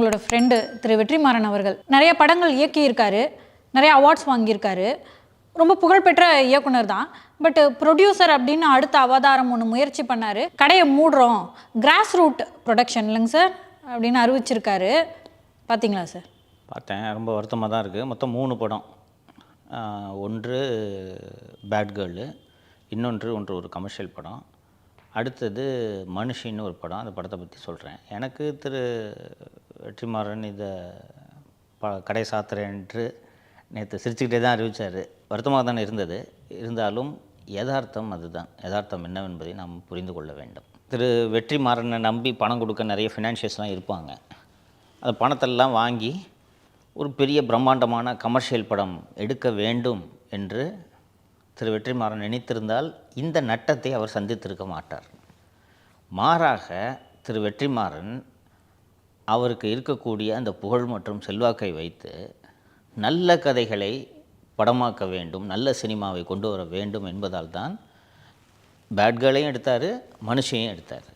உங்களோட ஃப்ரெண்டு திரு வெற்றிமாறன் அவர்கள். நிறைய படங்கள் இயக்கியிருக்காரு. நிறைய அவார்ட்ஸ் வாங்கியிருக்காரு. ரொம்ப புகழ்பெற்ற இயக்குனர் தான். பட் ப்ரொடியூசர் அப்படின்னு அடுத்த அவதாரம் ஒன்று முயற்சி பண்ணார். கடையை மூடுறோம். கிராஸ் ரூட் ப்ரொடக்ஷன் இல்லைங்க சார் அப்படின்னு அறிவிச்சிருக்காரு. பார்த்தீங்களா சார் பார்த்தேன். ரொம்ப வருத்தமாக தான் இருக்குது மொத்தம் மூணு படம். ஒன்று பேட் கேர்ளு இன்னொன்று ஒன்று ஒரு கமர்ஷியல் படம். அடுத்தது மனுஷின்னு ஒரு படம். அந்த படத்தை பற்றி சொல்கிறேன் எனக்கு திரு வெற்றிமாறன் இதை ப கடை சாத்துறேன்ட்டு நேற்று சிரிச்சுக்கிட்டே தான் அறிவித்தார் வருத்தமாக தானே இருந்தது. இருந்தாலும் யதார்த்தம் அதுதான். யதார்த்தம் என்னவென்பதை நாம் புரிந்து கொள்ள வேண்டும். திரு வெற்றிமாறனை நம்பி பணம் கொடுக்க நிறைய ஃபினான்ஷியஸ்லாம் இருப்பாங்க. அந்த பணத்தெல்லாம் வாங்கி ஒரு பெரிய பிரம்மாண்டமான கமர்ஷியல் படம் எடுக்க வேண்டும் என்று திரு வெற்றிமாறன் நினைத்திருந்தால் இந்த நட்டத்தை அவர் சந்தித்திருக்க மாட்டார். மாறாக திரு வெற்றிமாறன் அவருக்கு இருக்கக்கூடிய அந்த புகழ் மற்றும் செல்வாக்கை வைத்து நல்ல கதைகளை படமாக்க வேண்டும் நல்ல சினிமாவை கொண்டு வர வேண்டும் என்பதால் தான் பேட்களையும் எடுத்தார் மனுஷையும் எடுத்தார்.